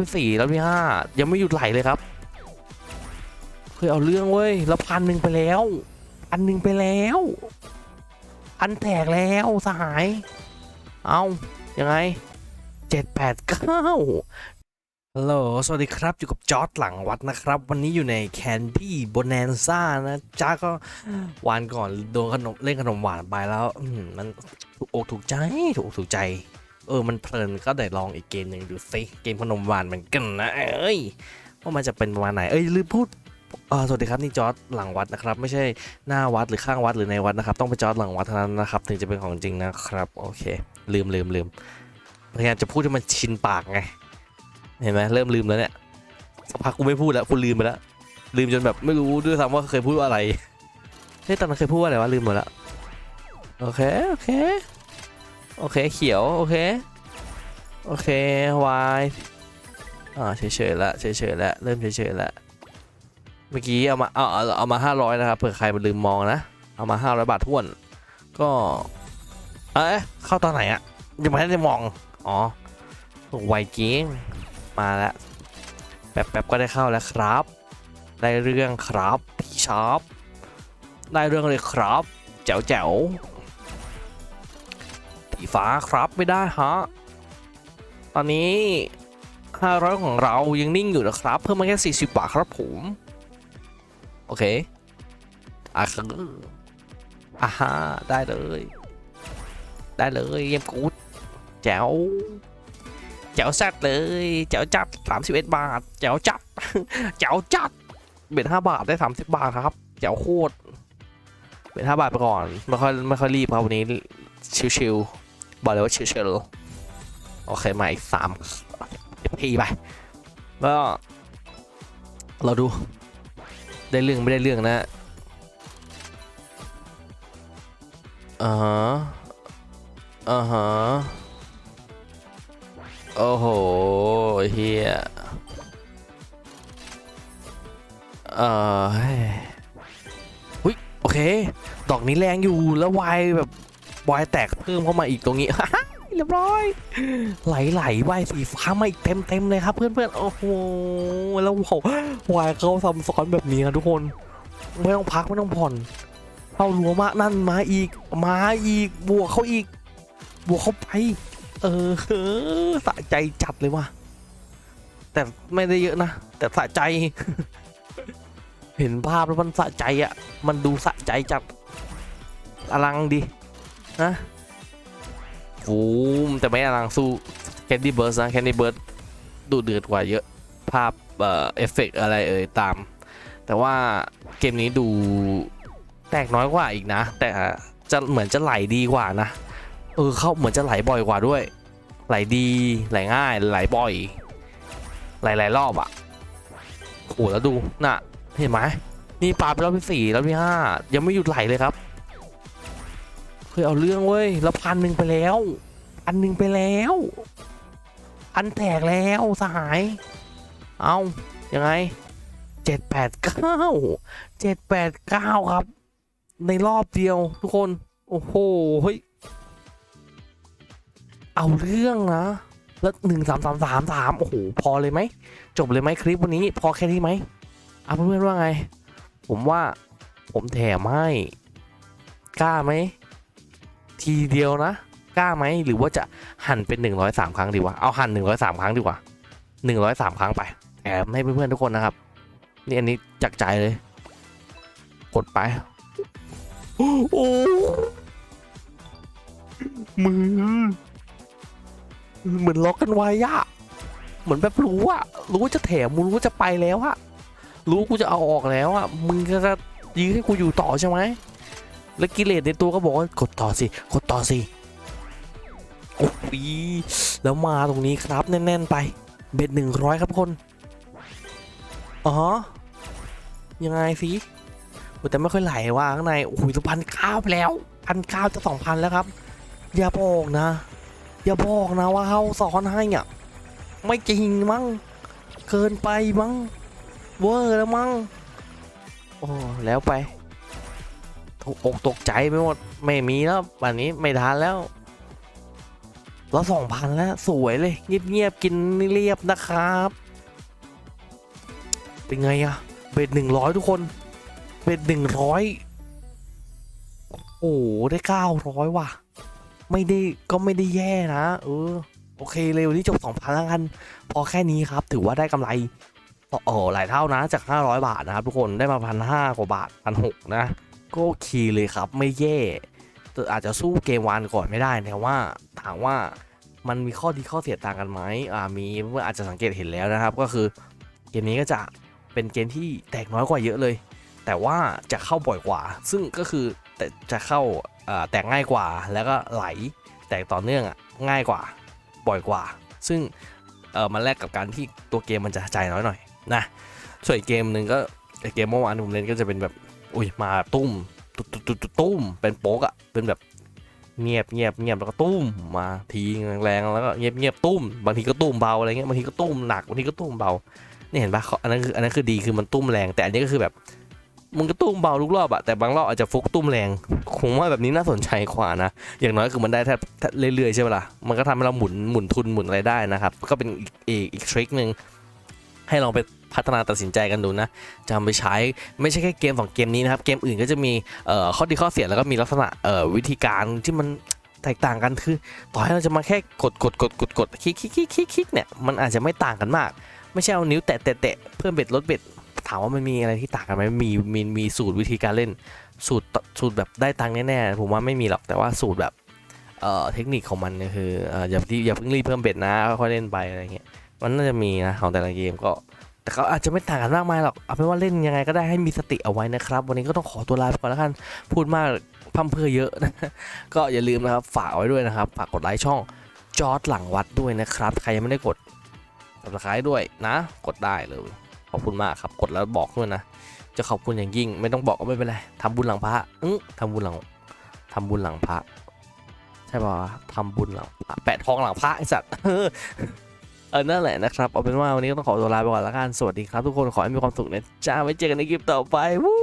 ที่สี่แล้วที่ห้ายังไม่หยุดไหลเลยครับเคยเอาเรื่องเว้ยแล้วพันหนึ่งไปแล้วพันหนึ่งไปแล้วพันแตกแล้วสหาย เอายังไงเจ็ดแปดเก้าฮัลโหล สวัสดีครับ อยู่กับจอร์ดหลังวัดนะครับ วันนี้อยู่ในแคนดี้โบนันซ่านะจ้าก็วานก่อนโดนขนมเล่นขนมหวานไปแล้วอืมมันถูกอกถูกใจ ถูกอกถูกใจ เออมันเพลินก็ได้ลองอีกเกมหนึ่งดูสิเกมขนมหวานเหมือนกันนะเอ้ยว่ามันจะเป็นประมาณไหนเอ้ยลืมพูดเออสวัสดีครับนี่จอร์ดหลังวัดนะครับ ไม่ใช่หน้าวัดหรือข้างวัดหรือในวัดนะครับ ต้องไปจอร์ดหลังวัดเท่านั้นนะครับ ถึงจะเป็นของจริงนะครับโอเค ลืมลืมลืมพยายามจะพูดให้มันชินปากไง เห็นไหมเริ่มลืมแล้วเนี่ยสักพักกูไม่พูดแล้วกูลืมไปแล้วลืมจนแบบไม่รู้ด้วยซ้ำว่าเคยพูดว่าอะไรเฮ้ยตอนนั้นเคยพูดว่าอะไรวะลืมหมดแล้วโอเคโอเค โอเคเขียว โอเค โอเควายอ่าเฉยๆละเฉยๆละเริ่มเฉยๆละเมื่อกี้เอามาเอาเอาเอามาห้าร้อยนะครับเผื่อใครมันลืมมองนะ เอามาห้าร้อยบาทท้วน ก็เอ๊ะเข้าตอนไหนอะยังไม่ได้มอง อ๋อไวจริงมาแล้วแป๊บๆก็ได้เข้าแล้วครับ ได้เรื่องครับพี่ชอบได้เรื่องเลยครับแจ๋วแจ๋วๆ สีฟ้าครับไม่ได้ฮะ ตอนนี้ 500 ของเรายังนิ่งอยู่นะครับ เพิ่มมาแค่ 40 บาทครับผม โอเคอะคืออ่าฮะได้เลย ได้เลยเยี่ยมกูดแจ๋วแจ๋วแซดเลยแจ๋วจัด31 บาทแจ๋วจัดแจ๋วจัดเบ็ด5บาทได้ 30 บาทครับแจ๋วโคตรเบ็ด5บาทไปก่อน ไม่ค่อยไม่ค่อยรีบครับวันนี้ชิวๆ บอกเลยว่าชิวๆโอเคมาอีกสามพีไปก็เราดูได้เรื่องไม่ได้เรื่องนะอ่าฮะอ่าฮะโอ้โหเฮียเออเฮ้ยโอเค ดอกนี้แรงอยู่แล้ววายแบบ วายแตกเพิ่มเข้ามาอีกตรงนี้เรียบร้อย ไหลไหลๆวายสีฟ้ามาอีกเต็มเต็มๆเลยครับเพื่อนเพื่อนๆ โอ้โห แล้วโหวายเขาซับซ้อนแบบนี้ครับทุกคน ไม่ต้องพักไม่ต้องผ่อนเข้ารัวมานั่นมาอีก มาอีก บวกเขาอีก บวกเขาไป เออสะใจจัดเลยว่ะ แต่ไม่ได้เยอะนะ แต่สะใจ เห็นภาพแล้วมันสะใจอะ่ะ มันดูสะใจจัดอลังดี นะฟูมแต่ไม่อลังสู้แคนดี้เบิร์ดนะแคนดี้เบิร์ดดูเดือดกว่าเยอะภาพเอ่อเอฟเฟกอะไรเอ่ยตาม แต่ว่าเกมนี้ดูแตกน้อยกว่าอีกนะ แต่จะเหมือนจะไหลดีกว่านะเออเข้าเหมือนจะไหลบ่อยกว่าด้วย ไหลดีไหลง่ายไหลบ่อยไหลหลายรอบอะ่ะโอ้แล้วดูน่ะเห็นไหมนี่ปาไปรอบที่สี่รอบที่ห้ายังไม่หยุดไหลเลยครับ เคยเอาเรื่องเว้ยแล้วพันหนึ่งไปแล้วพันหนึ่งไปแล้วพันแตกแล้วสหาย เอายังไงเจ็ดแปดเก้าเจ็ดแปดเก้าครับ ในรอบเดียวทุกคน โอ้โหเฮ้ยเอาเรื่องนะ แล้วหนึ่งสามสามสามสามโอ้โห พอเลยไหม จบเลยไหมคลิปวันนี้ พอแค่นี้ไหมเอาเพื่อนๆว่าไง ผมว่า ผมแถมให้ กล้าไหม ทีเดียวนะ กล้าไหมหรือว่าจะหั่นเป็น 103 ครั้งดีวะเอาหั่น 103 ครั้งดีกว่า 103 ครั้งไปแถมให้เพื่อนๆทุกคนนะครับ นี่อันนี้จากใจเลย กดไปโอ้มือเหมือนล็อกกันไว้อะเหมือนแบบรู้อะรู้ว่าจะแถมมึงรู้ว่าจะไปแล้วอะรู้ว่ากูจะเอาออกแล้วอะมึงก็จะยื้อให้กูอยู่ต่อใช่ไหม แล้วกิเลสในตัวก็บอกว่ากดต่อสิกดต่อสิโอ้ยแล้วมาตรงนี้ครับแน่นๆไป เบ็ดหนึ่งร้อยครับคนอ๋อยังไงสิแต่ไม่ค่อยไหลว่าข้างในโอ้ยจะพันเก้าไปแล้วพันเก้าจะสองพันแล้วครับ อย่าบอกนะ อย่าบอกนะว่าเขาสอนให้อะไม่จริงมั้งเกินไปมั้งเวอร์แล้วมั้งโอ้แล้วไป ตกอกตกใจไปหมด ไม่มีแล้ววันนี้ไม่ทันแล้วแล้วสองพันแล้ว สวยเลย เงียบๆกินเรียบนะครับ เป็นไงอะเบ็ดหนึ่งร้อยทุกคน เบ็ดหนึ่งร้อยโอ้โหได้เก้าร้อยว่ะ ไม่ได้ก็ไม่ได้แย่นะ เออ โอเคเลยวันนี้จบสองพันแล้วกัน พอแค่นี้ครับ ถือว่าได้กำไรต่อเออหลายเท่านะจาก 500 บาทนะครับทุกคนได้มาพันห้ากว่าบาทพันหกนะ ก็โอเคเลยครับไม่แย่แต่อาจจะสู้เกมวานก่อนไม่ได้แต่ว่าถามว่ามันมีข้อดีข้อเสียต่างกันไหมอ่ามีเมื่ออาจจะสังเกตเห็นแล้วนะครับ ก็คือเกมนี้ก็จะเป็นเกมที่แตกน้อยกว่าเยอะเลย แต่ว่าจะเข้าบ่อยกว่า ซึ่งก็คือแต่จะเข้าแตกง่ายกว่าแล้วก็ไหลแตกต่อเนื่องอะง่ายกว่าบ่อยกว่า ซึ่งเออมันแลกกับการที่ตัวเกมมันจะใจน้อยหน่อยนะส่วนเกมหนึ่งก็เกมเมื่อวานผมเล่นก็จะเป็นแบบ อุ้ยมาตุ้มตุ้มตุ้มตุ้มเป็นโป๊กอะเป็นแบบเงียบเงียบเงียบแล้วก็ตุ้มมาทีแรงๆแล้วก็เงียบเงียบตุ้มบางทีก็ตุ้มเบาอะไรเงี้ยบางทีก็ตุ้มหนักบางทีก็ตุ้มเบานี่เห็นปะเขาอันนั้นคืออันนั้นคือดีคือมันตุ้มแรง แต่อันนี้ก็คือแบบมึงก็ตุ้มเบาทุกรอบอะแต่บางรอบอาจจะฟุกตุ้มแรงคงว่าแบบนี้น่าสนใจกว่านะอย่างน้อยคือมันได้แทบเรื่อยๆใช่ปะล่ะมันก็ทำให้เราหมุนหมุนทุนหมุนอะไรได้นะครับ ก็เป็นอีกอีกทริคหนึ่งให้ลองไป พัฒนาตัดสินใจกันดูนะจะไปใช้ไม่ใช่แค่เกมสองเกมนี้นะครับ เกมอื่นก็จะมีข้อดีข้อเสียแล้วก็มีลักษณะวิธีการที่มันแตกต่างกันคือ ต่อให้เราจะมาแค่กดกดกดกดกดคลิกคลิกคลิกคลิกคลิกเนี่ยมันอาจจะไม่ต่างกันมาก ไม่ใช่เอานิ้วแตะแตะเพิ่มเบ็ดลดเบ็ดถามว่ามันมีอะไรที่ต่างกันไหมมีมีมีสูตรวิธีการเล่น สูตรสูตรแบบได้ตังค์แน่ๆผมว่าไม่มีหรอกแต่ว่าสูตรแบบเอ่อเทคนิคของมันคืออย่าอย่าเพิ่งรีบเพิ่มเบ็ดนะค่อยเล่นไปอะไรเงี้ยมันน่าจะมีนะของแต่ละเกมก็ แต่ก็อาจจะไม่ต่างกันมากมายหรอกเอาเป็นว่าเล่นยังไงก็ได้ให้มีสติเอาไว้นะครับ วันนี้ก็ต้องขอตัวลาไปก่อนแล้วกันพูดมากพั่มเพอเยอะนะก็อย่าลืมนะครับฝากไว้ด้วยนะครับฝากกดไลค์ช่องจอร์ดหลังวัดด้วยนะครับ ใครยังไม่ได้กด subscribe ด้วยนะ กดได้เลยขอบคุณมากครับกดแล้วบอกด้วยนะ จะขอบคุณอย่างยิ่ง ไม่ต้องบอกก็ไม่เป็นไรทำบุญหลังพระอื้อทำบุญหลังทำบุญหลังพระใช่ป่ะทำบุญหลังพระแปะทองหลังพระไอสัตว์ เออนั่นแหละนะครับเอาเป็นว่าวันนี้ก็ต้องขอตัวลาไปก่อนละกันสวัสดีครับทุกคนขอให้มีความสุขนะจ้าไว้เจอกันในคลิปต่อไปวู้